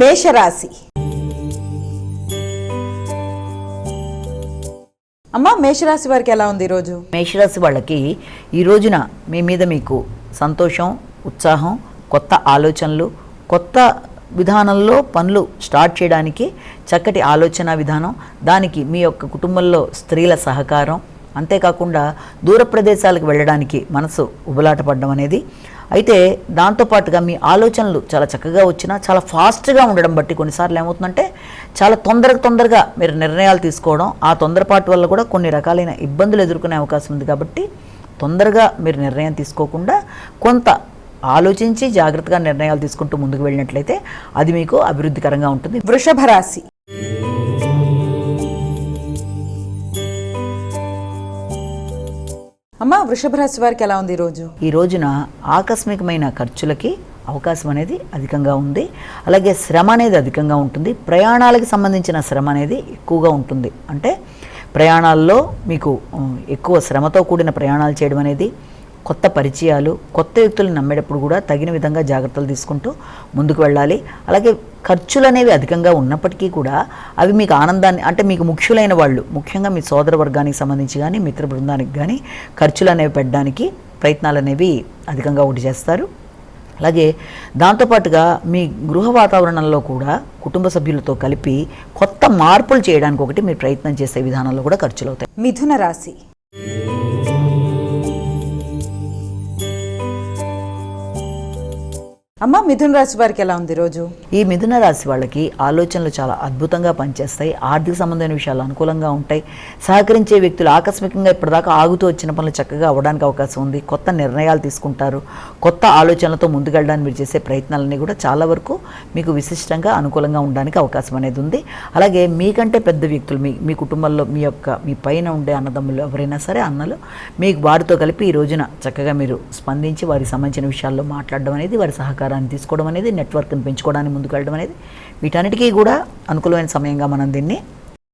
మేషరాశి. అమ్మ మేషరాశి వారికి ఎలా ఉంది ఈరోజు? మేషరాశి వాళ్ళకి ఈ రోజున మీ మీద మీకు సంతోషం ఉత్సాహం కొత్త ఆలోచనలు కొత్త విధానంలో పనులు స్టార్ట్ చేయడానికి చక్కటి ఆలోచన విధానం దానికి మీ యొక్క కుటుంబంలో స్త్రీల సహకారం అంతేకాకుండా దూర ప్రదేశాలకు వెళ్ళడానికి మనసు ఉబలాటపడడం అనేది అయితే దాంతోపాటుగా మీ ఆలోచనలు చాలా చక్కగా వచ్చినా చాలా ఫాస్ట్గా ఉండడం బట్టి కొన్నిసార్లు ఏమవుతుందంటే చాలా తొందరగా తొందరగా మీరు నిర్ణయాలు తీసుకోవడం ఆ తొందరపాటు వల్ల కూడా కొన్ని రకాలైన ఇబ్బందులు ఎదుర్కొనే అవకాశం ఉంది కాబట్టి తొందరగా మీరు నిర్ణయం తీసుకోకుండా కొంత ఆలోచించి జాగ్రత్తగా నిర్ణయాలు తీసుకుంటూ ముందుకు వెళ్ళినట్లయితే అది మీకు అభివృద్ధికరంగా ఉంటుంది. వృషభ రాశి. అమ్మా వృషభ రాశి వారికి ఎలా ఉంది ఈరోజు ఈ రోజున ఆకస్మికమైన ఖర్చులకి అవకాశం అనేది అధికంగా ఉంది. అలాగే శ్రమ అనేది అధికంగా ఉంటుంది. ప్రయాణాలకు సంబంధించిన శ్రమ అనేది ఎక్కువగా ఉంటుంది. అంటే ప్రయాణాల్లో మీకు ఎక్కువ శ్రమతో కూడిన ప్రయాణాలు చేయడం అనేది కొత్త పరిచయాలు కొత్త వ్యక్తులను నమ్మేటప్పుడు కూడా తగిన విధంగా జాగ్రత్తలు తీసుకుంటూ ముందుకు వెళ్ళాలి. అలాగే ఖర్చులు అనేవి అధికంగా ఉన్నప్పటికీ కూడా అవి మీకు ఆనందాన్ని అంటే మీకు ముఖ్యులైన వాళ్ళు ముఖ్యంగా మీ సోదర వర్గానికి సంబంధించి కానీ మిత్ర బృందానికి కానీ ఖర్చులు అనేవి పెట్టడానికి ప్రయత్నాలు అనేవి అధికంగా ఒకటి చేస్తారు. అలాగే దాంతోపాటుగా మీ గృహ వాతావరణంలో కూడా కుటుంబ సభ్యులతో కలిపి కొత్త మార్పులు చేయడానికి ఒకటి మీరు ప్రయత్నం చేసే విధానంలో కూడా ఖర్చులు అవుతాయి. మిథున రాశి. అమ్మ మిథున రాశి వారికి ఎలా ఉంది రోజు ఈ మిథున రాశి వాళ్ళకి ఆలోచనలు చాలా అద్భుతంగా పనిచేస్తాయి. ఆర్థిక సంబంధమైన విషయాలు అనుకూలంగా ఉంటాయి. సహకరించే వ్యక్తులు ఆకస్మికంగా ఇప్పటిదాకా ఆగుతూ వచ్చిన పనులు చక్కగా అవ్వడానికి అవకాశం ఉంది. కొత్త నిర్ణయాలు తీసుకుంటారు. కొత్త ఆలోచనలతో ముందుకెళ్ళడానికి మీరు చేసే ప్రయత్నాలన్నీ కూడా చాలా వరకు మీకు విశిష్టంగా అనుకూలంగా ఉండడానికి అవకాశం అనేది ఉంది. అలాగే మీకంటే పెద్ద వ్యక్తులు మీ మీ కుటుంబంలో మీ యొక్క మీ పైన ఉండే అన్నదమ్ములు ఎవరైనా సరే అన్నలు మీకు వారితో కలిపి ఈ రోజున చక్కగా మీరు స్పందించి వారికి సంబంధించిన విషయాల్లో మాట్లాడడం అనేది వారి సహకారం సహకారాన్ని తీసుకోవడం అనేది నెట్వర్క్ని పెంచుకోవడానికి ముందుకు వెళ్ళడం అనేది వీటన్నిటికీ కూడా అనుకూలమైన సమయంగా మనం దీన్ని